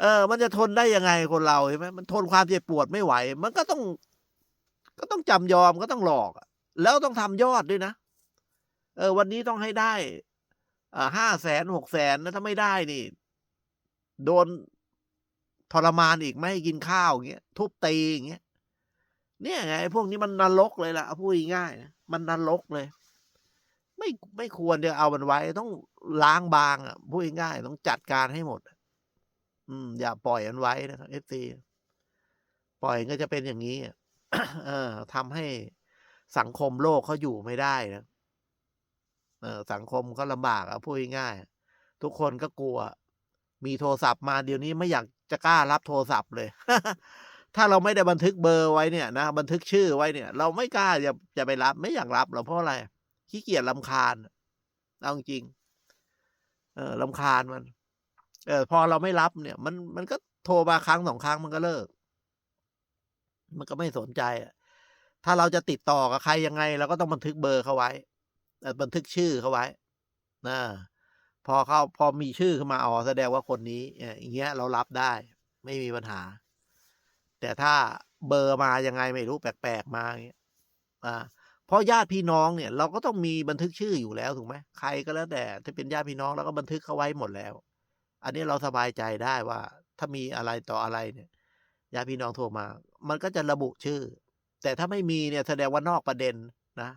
เออ มันจะทนได้ยังไงคนเราใช่ไหมมันทนความเจ็บปวดไม่ไหว มันก็ต้อง ก็ต้องจำยอมก็ต้องหลอกแล้วต้องทำยอดด้วยนะเออ วันนี้ต้องให้ได้อ่าห้าแสนหกแสนนะถ้าไม่ได้นี่ โดนทรมานอีกไม่ให้กินข้าวอย่างเงี้ยทุบตีอย่างเงี้ยเนี่ยไงพวกนี้มันนรกเลยล่ะพูดง่ายๆนะมันนรกเลย ไม่ไม่ควรจะเอามันไว้ ต้องล้างบางอะพูดง่ายๆต้องจัดการให้หมด อืม อย่าปล่อยมันไว้นะครับเอฟซีปล่อยก็จะเป็นอย่างนี้เออทำให้สังคมโลกเขาอยู่ไม่ได้นะเออสังคมเขาลำบากอะพูดง่ายทุกคนก็กลัว มีโทรศัพท์มาเดี๋ยวนี้ไม่อยากจะกล้ารับโทรศัพท์เลย ถ้าเราไม่ได้บันทึกเบอร์ไว้เนี่ยนะบันทึกชื่อไว้เนี่ย เราไม่กล้าจะจะไปรับ ไม่อยากรับหรอกเพราะอะไรขี้เกียจลำคาญเอาจริง เออลำคาญมัน เออพอเราไม่รับเนี่ย มันมันก็โทรมาครั้งสองครั้งมันก็เลิก มันก็ไม่สนใจอะถ้าเราจะติดต่อกับใครยังไงเราก็ต้องบันทึกเบอร์เขาไว้บันทึกชื่อเขาไว้นะพอเขาพอมีชื่อขึ้นมาอ๋อแสดงว่าคนนี้อย่างเงี้ยเรารับได้ ไม่มีปัญหา แต่ถ้าเบอร์มายังไงไม่รู้แปลกๆมาอย่างเงี้ยอ่าเพราะญาติพี่น้องเนี่ยเราก็ต้องมีบันทึกชื่ออยู่แล้วถูกไหมใครก็แล้วแต่ถ้าเป็นญาติพี่น้องเราก็บันทึกเขาไว้หมดแล้ว อันนี้เราสบายใจได้ว่า ถ้ามีอะไรต่ออะไรเนี่ยญาติพี่น้องโทรมา มันก็จะระบุชื่อ แต่ถ้าไม่มีเนี่ยแสดงว่านอกประเด็นนะ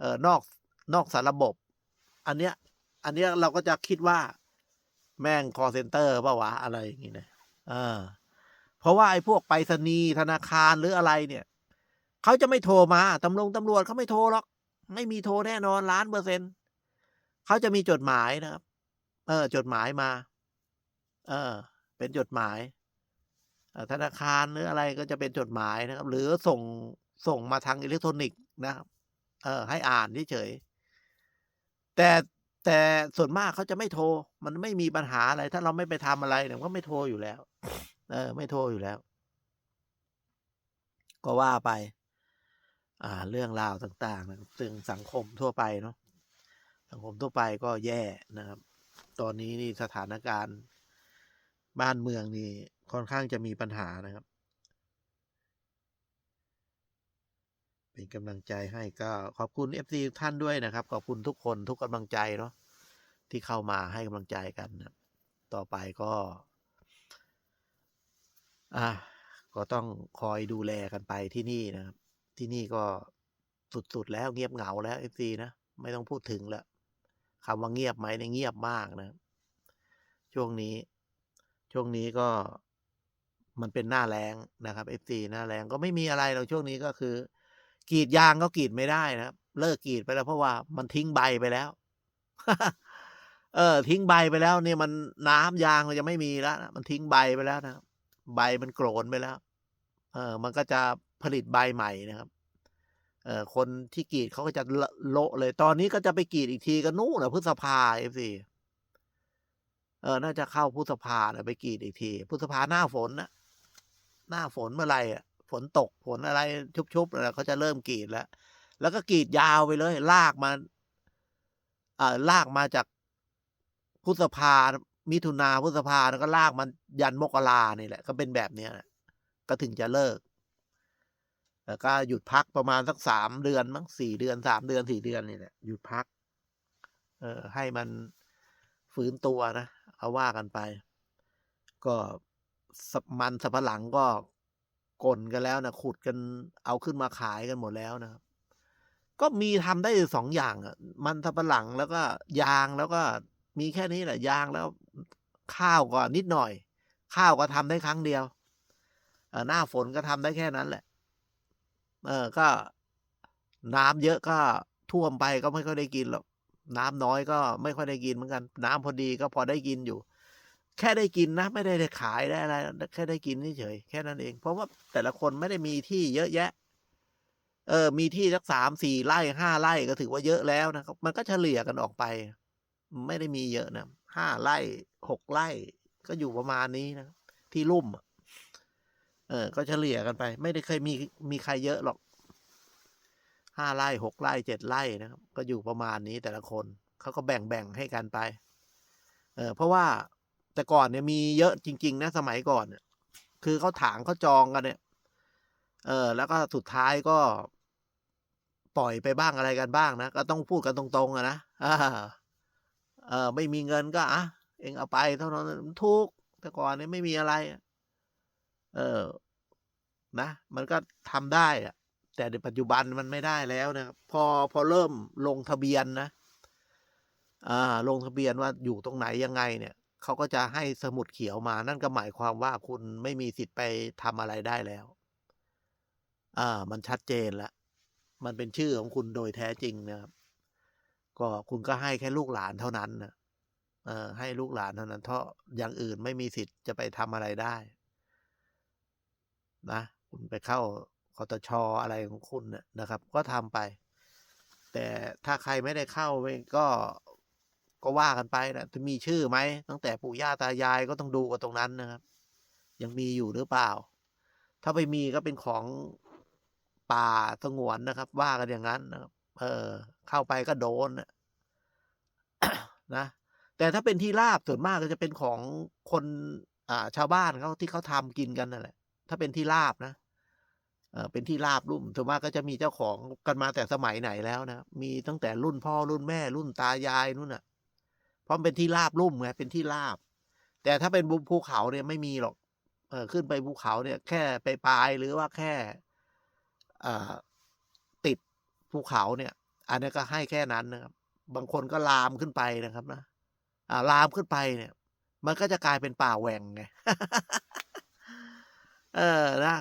เออนอกนอกสารระบบ อันเนี้ย อันเนี้ยเราก็จะคิดว่า แม่งคอเซ็นเตอร์ป่าวะอะไรอย่างงี้นะเออ เพราะว่าไอ้พวกไปรษณีย์ธนาคารหรืออะไรเนี่ยเขาจะไม่โทรมาตำรวจตำรวจเขาไม่โทรหรอก ไม่มีโทรแน่นอนล้านเปอร์เซ็นต์เขาจะมีจดหมายนะครับ เออ จดหมายมา เออ เป็นจดหมายธนาคารหรืออะไรก็จะเป็นจดหมายนะครับ หรือส่งส่งมาทางอิเล็กทรอนิกส์นะครับ เออ ให้อ่านเฉยแต่แต่ส่วนมากเขาจะไม่โทร มันไม่มีปัญหาอะไร ถ้าเราไม่ไปทำอะไรเนี่ยก็ไม่โทรอยู่แล้ว เออ ไม่โทรอยู่แล้ว ก็ว่าไป อ่า เรื่องราวต่างๆนะครับซึ่งสังคมทั่วไปเนาะสังคมทั่วไปก็แย่นะครับ ตอนนี้นี่สถานการณ์ บ้านเมืองนี่ค่อนข้างจะมีปัญหานะครับ เป็นกำลังใจให้ก็ขอบคุณ FC ทุกท่านด้วยนะครับ ขอบคุณทุกคนทุกกำลังใจเนาะที่เข้ามาให้กำลังใจกันนะต่อไปก็ อ่าก็ต้องคอยดูแลกันไปที่นี่นะครับ ที่นี่ก็สุดๆแล้วเงียบเหงาแล้ว FC นะไม่ต้องพูดถึงแล้วคำว่าเงียบไหมเนี่ยเงียบมากนะ ช่วงนี้ ช่วงนี้ก็มันเป็นหน้าแรงนะครับ FC หน้าแรงก็ไม่มีอะไรหรอกช่วงนี้ก็คือ กีดยางก็กีดไม่ได้นะครับ เลิกกีดไปแล้วเพราะว่ามันทิ้งใบไปแล้ว เออ ทิ้งใบไปแล้วเนี่ยมันน้ำยางมันจะไม่มีแล้วนะมันทิ้งใบไปแล้วนะใบมันโกรนไปแล้ว เออ มันก็จะผลิตใบใหม่นะครับ เออคนที่กีดเขาก็จะลโละเลย ตอนนี้ก็จะไปกีดอีกทีก็นู่นนะพฤษภาเอฟซี เออ น่าจะเข้าพฤษภาไปกรีดอีกทีพฤษภาหน้าฝนนะหน้าฝนเมื่อไหร่อะ ฝนตกฝนอะไรชุบๆแล้วเขาจะเริ่มกรีดแล้ว แล้วก็กรีดยาวไปเลย ลากมาเออลากมาจากพฤษภามิถุนาพฤษภาแล้วก็ลากมันยันมกรานี่แหละ ก็เป็นแบบเนี้ยก็ถึงจะเลิกแล้วก็หยุดพักประมาณสักสามเดือนมั้งสี่เดือนสามเดือนสี่เดือนนี่แหละหยุดพัก เออให้มันฟื้นตัวนะ เอาว่ากันไป ก็สมันสับหลังก็กลนกันแล้วนะขุดกันเอาขึ้นมาขายกันหมดแล้วนะครับก็มีทำได้สองอย่างอะ มันสับหลังแล้วก็ยางแล้วก็มีแค่นี้แหละยางแล้วข้าวก็นิดหน่อย ข้าวก็ทำได้ครั้งเดียวหน้าฝนก็ทำได้แค่นั้นแหละ เออก็น้ำเยอะก็ท่วมไปก็ไม่ค่อยได้กินหรอก น้ำน้อยก็ไม่ค่อยได้กินเหมือนกัน น้ำพอดีก็พอได้กินอยู่ แค่ได้กินนะ ไม่ได้ไดขายได้อะไรแค่ได้กินเฉยแค่นั้นเอง เพราะว่าแต่ละคนไม่ได้มีที่เยอะแยะ เออ มีที่สักสามสี่ไร่ห้าไร่ก็ถือว่าเยอะแล้วนะครับ มันก็เฉลี่ยกันออกไป ไม่ได้มีเยอะนะห้าไร่หกไร่ ก็อยู่ประมาณนี้นะที่ลุ่มเออ ก็เฉลี่ยกันไป ไม่ได้เคยมีมีใครเยอะหรอก ห้าไร่หกไร่เจ็ดไร่นะครับ ก็อยู่ประมาณนี้แต่ละคนเขาก็แบ่งแบ่งให้กันไป เออเพราะว่าแต่ก่อนเนี่ยมีเยอะจริง ๆ นะสมัยก่อนเนี่ยคือเขาถางเขาจองกันเนี่ย เออ แล้วก็สุดท้ายก็ปล่อยไปบ้างอะไรกันบ้างนะ ก็ต้องพูดกันตรงๆอะนะอาเออไม่มีเงินก็อะเองเอาไปเท่านั้นมันถูกแต่ก่อนเนี่ยไม่มีอะไร เออ นะ มันก็ทำได้อะ แต่ในปัจจุบันมันไม่ได้แล้วนะครับ พอพอเริ่มลงทะเบียนนะอ่าลงทะเบียนว่าอยู่ตรงไหนยังไงเนี่ยเขาก็จะให้สมุดเขียวมา นั่นก็หมายความว่าคุณไม่มีสิทธิ์ไปทำอะไรได้แล้ว อ่า มันชัดเจนล้วมันเป็นชื่อของคุณโดยแท้จริงนะครับ ก็คุณก็ให้แค่ลูกหลานเท่านั้นนะเออให้ลูกหลานเท่านั้นเพราะอย่างอื่นไม่มีสิทธิ์จะไปทำอะไรได้ นะ คุณไปเข้า คตช.อะไรของคุณน่ะนะครับ ก็ทำไป แต่ถ้าใครไม่ได้เข้าไปก็ก็ว่ากันไปนะจะมีชื่อไหมตั้งแต่ปู่ย่าตายายก็ต้องดูกันตรงนั้นนะครับ ยังมีอยู่หรือเปล่า ถ้าไม่มีก็เป็นของป่าสงวนนะครับ ว่ากันอย่างงั้นนะครับ เออ เข้าไปก็โดนนะแต่ถ้าเป็นที่ราบส่วนมากก็จะเป็นของคน อ่า ชาวบ้านเขาที่เขาทำกินกันนั่นแหละ ถ้าเป็นที่ราบนะ เออเป็นที่ราบลุ่มส่วนมากก็จะมีเจ้าของกันมาแต่สมัยไหนแล้วนะ มีตั้งแต่รุ่นพ่อรุ่นแม่รุ่นตายายนู่นน่ะ เพราะมันเป็นที่ราบลุ่มไง เป็นที่ราบ แต่ถ้าเป็นบนภูเขาเนี่ยไม่มีหรอก เออขึ้นไปภูเขาเนี่ย แค่ไปลายหรือว่าแค่อ่าติดภูเขาเนี่ย อันนี้ก็ให้แค่นั้นนะครับ บางคนก็ลามขึ้นไปนะครับนะ อ่าลามขึ้นไปเนี่ย มันก็จะกลายเป็นป่าแหว่งไง เออนะ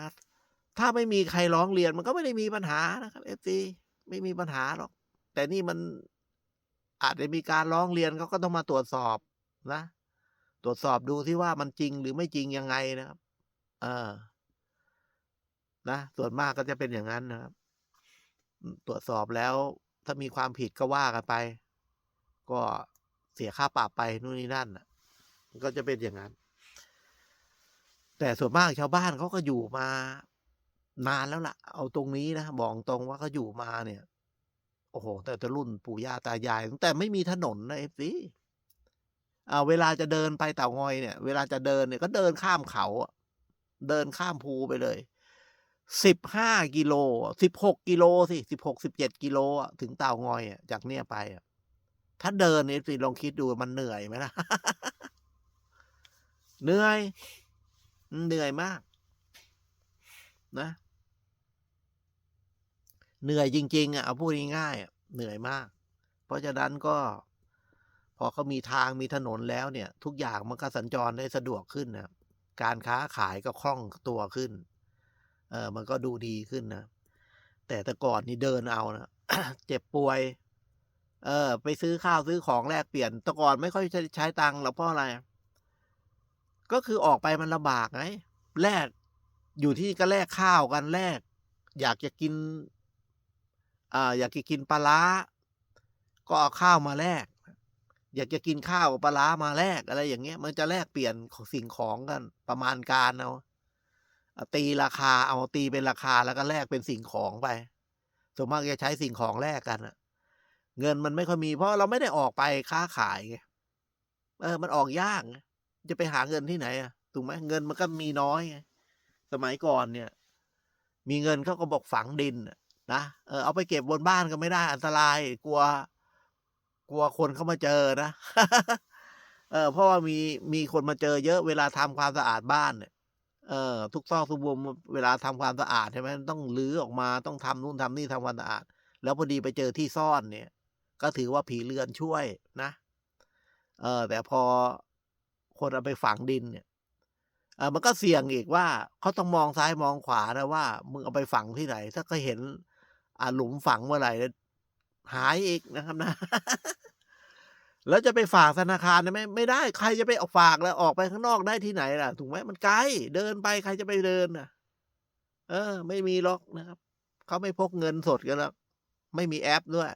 ถ้าไม่มีใครร้องเรียนมันก็ไม่ได้มีปัญหานะครับ FC ไม่มีปัญหาหรอก แต่นี่มันอาจจะมีการร้องเรียนเขาก็ต้องมาตรวจสอบนะ ตรวจสอบดูซิว่ามันจริงหรือไม่จริงยังไงนะครับ เออ นะ ส่วนมากก็จะเป็นอย่างงั้นนะครับ ตรวจสอบแล้ว ถ้ามีความผิดก็ว่ากันไป ก็เสียค่าปรับไปนู่นนี่นั่นก็จะเป็นอย่างงั้น แต่ส่วนมากชาวบ้านเขาก็อยู่มา นานแล้วล่ะ เอาตรงนี้นะบอกตรงว่าเขาอยู่มาเนี่ย โอ้โฮตั้งแต่รุ่นปู่ย่าตายายตั้งแต่ไม่มีถนนนะ FC อ่าเวลาจะเดินไปเต่างอยเนี่ย เวลาจะเดินเนี่ยก็เดินข้ามเขาเดินข้ามภูไปเลย15กิโล16กิโลสิ16-17กิโลถึงเต่างอยอะจากเนี่ยไปอะถ้าเดินเนี่ย FC ลองคิดดูมันเหนื่อยไหมล่ะเหนื่อยเหนื่อยมาก นะ เหนื่อยจริงๆอะเอาพูดง่ายๆเหนื่อยมาก เพราะฉะนั้นก็ พอเขามีทางมีถนนแล้วเนี่ย ทุกอย่างมันก็สัญจรได้สะดวกขึ้นนะการค้าขายก็คล่องตัวขึ้น เออมันก็ดูดีขึ้นนะแต่แต่ก่อนนี่เดินเอานะเจ็บป่วย เออ ไปซื้อข้าวซื้อของแลกเปลี่ยนแต่ก่อนไม่ค่อยใช้ใชตังค์หรอกเพราะอะไร ก็คือออกไปมันลำบากไงแลกอยู่ที่ก็แลกข้าวกันแลกอยากจะกิน อ่าอยากจะกินปลาร้า ก็เอาข้าวมาแลก อยากจะกินข้าวปลาร้ามาแลกอะไรอย่างเงี้ย มันจะแลกเปลี่ยนของสิ่งของกันประมาณการเอาตีราคาเอาตีเป็นราคาแล้วก็แลกเป็นสิ่งของไปส่วนมากจะใช้สิ่งของแลกกันน่ะเงินมันไม่ค่อยมีเพราะเราไม่ได้ออกไปค้าขายไงเออ มันออกยาก จะไปหาเงินที่ไหนอะถูกไหมเงินมันก็มีน้อย สมัยก่อนเนี่ย มีเงินเขาก็บอกฝังดินน่ะ นะเออเอาไปเก็บบนบ้านก็ไม่ได้อันตรายกลัว กลัวคนเข้ามาเจอนะเออเพราะว่ามีมีคนมาเจอเยอะเวลาทำความสะอาดบ้านเนี่ยเออทุกซอกทุกมุมเวลาทำความสะอาดใช่ไหมต้องรื้อออกมาต้องทำนู่นทำนี่ทำความสะอาด แล้วพอดีไปเจอที่ซ่อนเนี่ย ก็ถือว่าผีเรือนช่วยนะเออแต่พอคนเอาไปฝังดินเนี่ยเออมันก็เสี่ยงอีกว่าเขาต้องมองซ้ายมองขวานะว่า มึงเอาไปฝังที่ไหน ถ้าเขาเห็น อ่าหลุมฝังเมื่อไหร่หายอีกนะครับนะ แล้วจะไปฝากธนาคารได้ไหมไม่ได้ใครจะไปเอาฝากแล่ะออกไปข้างนอกได้ที่ไหนล่ะ ถูกไหมมันไกลเดินไปใครจะไปเดินน่ะ เออ ไม่มีหรอกนะครับเขาไม่พกเงินสดกันหรอกไม่มีแอปด้วย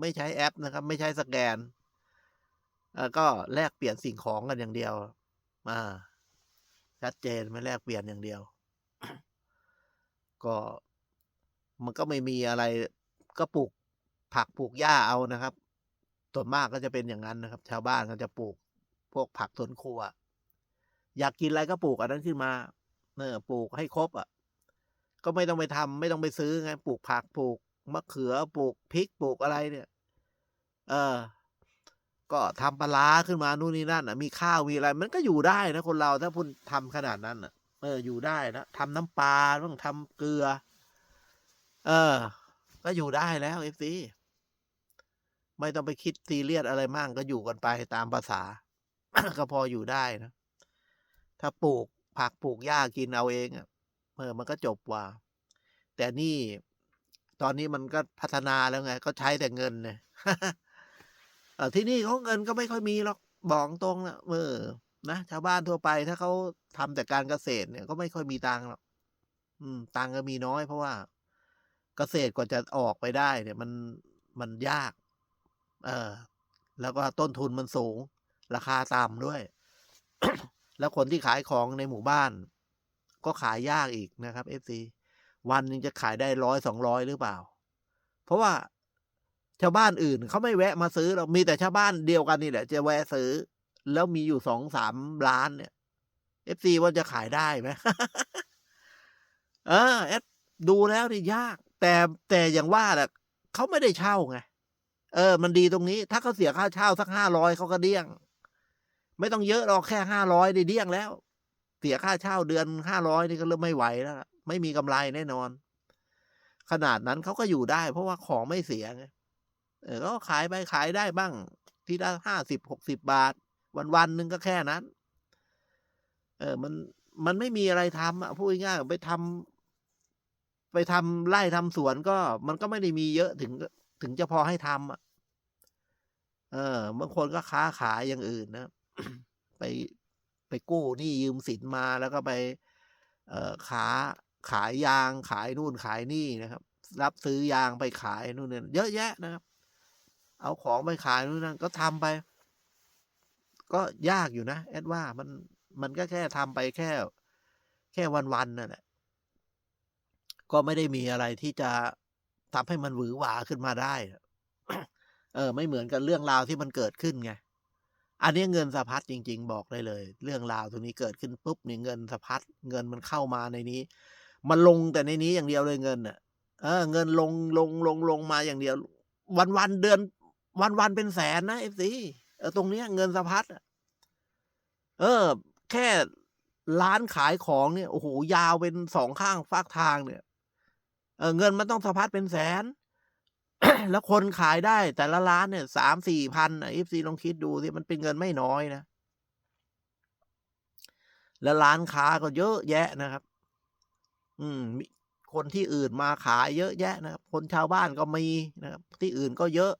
ไม่ใช้แอปนะครับ ไม่ใช้สแกนก็แลกเปลี่ยนสิ่งของกันอย่างเดียวอาชัดเจนไหมแลกเปลี่ยนอย่างเดียว ก็ มันก็ไม่มีอะไรก็ปลูกผักปลูกหญ้าเอานะครับส่วนมากก็จะเป็นอย่างงั้นนะครับ ชาวบ้านก็จะปลูกพวกผักสวนครัว อยากกินอะไรก็ปลูกอันนั้นขึ้นมาเออปลูกให้ครบอะ ก็ไม่ต้องไปทำไม่ต้องไปซื้อไงปลูกผักปลูกมะเขือปลูกพริกปลูกอะไรเนี่ย เออ ก็ทำปลาขึ้นมานู่นนี่นั่นอะ มีข้าวมีอะไร มันก็อยู่ได้นะคนเราถ้าคุณทำขนาดนั้นอะ เอออยู่ได้นะทำน้ำปลาต้องทำเกลือ เออ ก็อยู่ได้แล้วเอฟซีไม่ต้องไปคิดซีเรียสอะไรมากก็อยู่กันไปตามภาษา ก็พออยู่ได้นะ ถ้าปลูกผักปลูกหญ้ากินเอาเองอะเออมันก็จบว่า แต่นี่ตอนนี้มันก็พัฒนาแล้วไง ก็ใช้แต่เงินเนี่ยเออที่นี่เขาเงินก็ไม่ค่อยมีหรอกบอกตรงนะเออนะชาวบ้านทั่วไป ถ้าเขาทำแต่การเกษตรเนี่ย ก็ไม่ค่อยมีตังค์หรอกอืม ตังค์ก็มีน้อยเพราะว่า เกษตรกว่าจะออกไปได้เนี่ยมันมันยาก เออ แล้วก็ต้นทุนมันสูง ราคาต่ำด้วย แล้วคนที่ขายของในหมู่บ้าน ก็ขายยากอีกนะครับเอฟซีวันหนึงจะขายได้ร้อยสองร้อยหรือเปล่า เพราะว่าชาวบ้านอื่นเขาไม่แวะมาซื้อเรามีแต่ชาวบ้านเดียวกันนี่แหละ จะแวะซื้อ แล้วมีอยู่สองสามล้านเนี่ยเอฟซีว่าจะขายได้ไหมเออเอดูแล้วนี่ยาก แต่แต่อย่างว่าแหละเขาไม่ได้เช่าไงเออ มันดีตรงนี้ ถ้าเขาเสียค่าเช่าสักห้าร้อยเขาก็เดี้ยง ไม่ต้องเยอะหรอกแค่ห้าร้อยได้เดี้ยงแล้ว เสียค่าเช่าเดือนห้าร้อยนี่ก็เริ่มไม่ไหวแล้วไม่มีกำไรแน่นอน ขนาดนั้นเขาก็อยู่ได้ เพราะว่าของไม่เสียไงเออก็ขายไปขายได้บ้าง ทีละห้าสิบหกสิบบาท วันวันหนึ่งก็แค่นั้น เออมันมันไม่มีอะไรทำอะพูดง่ายๆไปทำ ไปทำไร่ทำสวนก็มันก็ไม่ได้มีเยอะถึงถึงจะพอให้ทำอะเออบางคนก็ค้าขายอย่างอื่นนะไปไปกู้หนี้ยืมสินมาแล้วก็ไป เอ่อขาขายยางขายนู่นขายนี่นะครับ รับซื้อยางไปขายนู่นเนี่ยเยอะแยะนะครับ เอาของไปขายนู่นนั่นก็ทำไป ก็ยากอยู่นะแอดว่ามันมันก็แค่ทำไปแค่ แค่วันๆนั่นแหละ ก็ไม่ได้มีอะไรที่จะทำให้มันหวือหวาขึ้นมาได้ เออ ไม่เหมือนกับเรื่องราวที่มันเกิดขึ้นไง อันนี้เงินสะพัดจริง ๆ บอกได้เลย เรื่องราวตรงนี้เกิดขึ้นปุ๊บเนี่ยเงินสะพัดเงินมันเข้ามาในนี้ มันลงแต่ในนี้อย่างเดียวเลยเงินอะ เออ เงินลงลงลงลงมาอย่างเดียว วันวันเดือน วันวันเป็นแสนนะเอฟซีเออตรงเนี้ยเงินสะพัดเออ แค่ร้านขายของเนี่ยโอ้โหยาวเป็นสองข้างฟากทางเนี่ย เออเงินมันต้องสะพัดเป็นแสน แล้วคนขายได้แต่ละร้านเนี่ยสามสี่พันเอฟซีลองคิดดูสิมันเป็นเงินไม่น้อยนะ แล้วร้านค้าก็เยอะแยะนะครับ อืมคนที่อื่นมาขายเยอะแยะนะครับ คนชาวบ้านก็มีนะครับ ที่อื่นก็เยอะ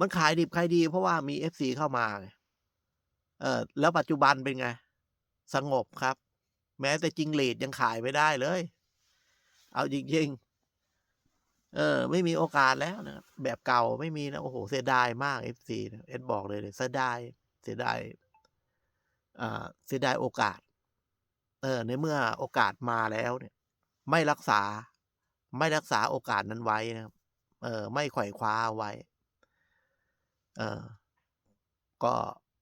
มันขายดิบขายดี เพราะว่ามีเอฟซีเข้ามาเออแล้วปัจจุบันเป็นไง สงบครับ แม้แต่จิงหรีดยังขายไม่ได้เลย เอาจริงๆ เออ ไม่มีโอกาสแล้วนะครับแบบเก่าไม่มีนะ โอ้โห เสียดายมากเอฟซีเอ็ดบอกเลยเลยเสียดายเสียดายอ่าเสียดายโอกาส เออ ในเมื่อโอกาสมาแล้วเนี่ย ไม่รักษา ไม่รักษาโอกาสนั้นไว้นะครับ เออ ไม่ไขว่คว้าไว้ เออ ก็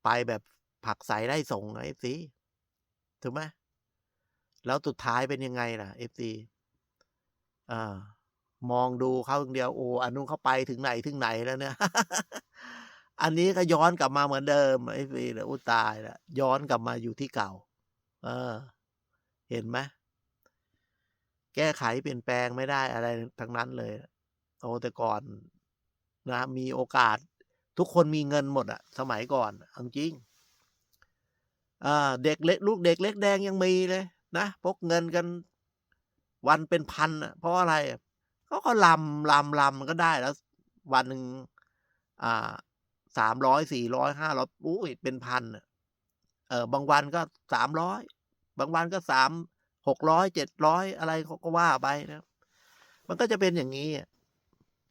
ไปแบบผักใสไล่ส่งเอฟซีถูกไหมแล้วสุดท้ายเป็นยังไงล่ะเอฟซี อ่ามองดูเขาอย่างเดียวโอ้อันนู้นเขาไปถึงไหนถึงไหนแล้วเนี่ย อันนี้ก็ย้อนกลับมาเหมือนเดิมไอ้ฟีเลยอุตายแล้วย้อนกลับมาอยู่ที่เก่า เออ เห็นไหมแก้ไขเปลี่ยนแปลงไม่ได้อะไรทั้งนั้นเลยโอ้แต่ก่อนนะ มีโอกาสทุกคนมีเงินหมดอะสมัยก่อนเอาจริงอ่าเด็กเล็กลูกเด็กเล็กแดงยังมีเลยนะพกเงินกัน วันเป็นพันอะเพราะอะไรอะเขาก็ลำลำลำมันก็ได้แล้ว วันหนึ่งอ่าสามร้อยสี่ร้อยห้าร้อยอุ้ยเป็นพันเออบางวันก็สามร้อยบางวันก็สามหกร้อยเจ็ดร้อยอะไรเขาก็ว่าไปนะ มันก็จะเป็นอย่างนี้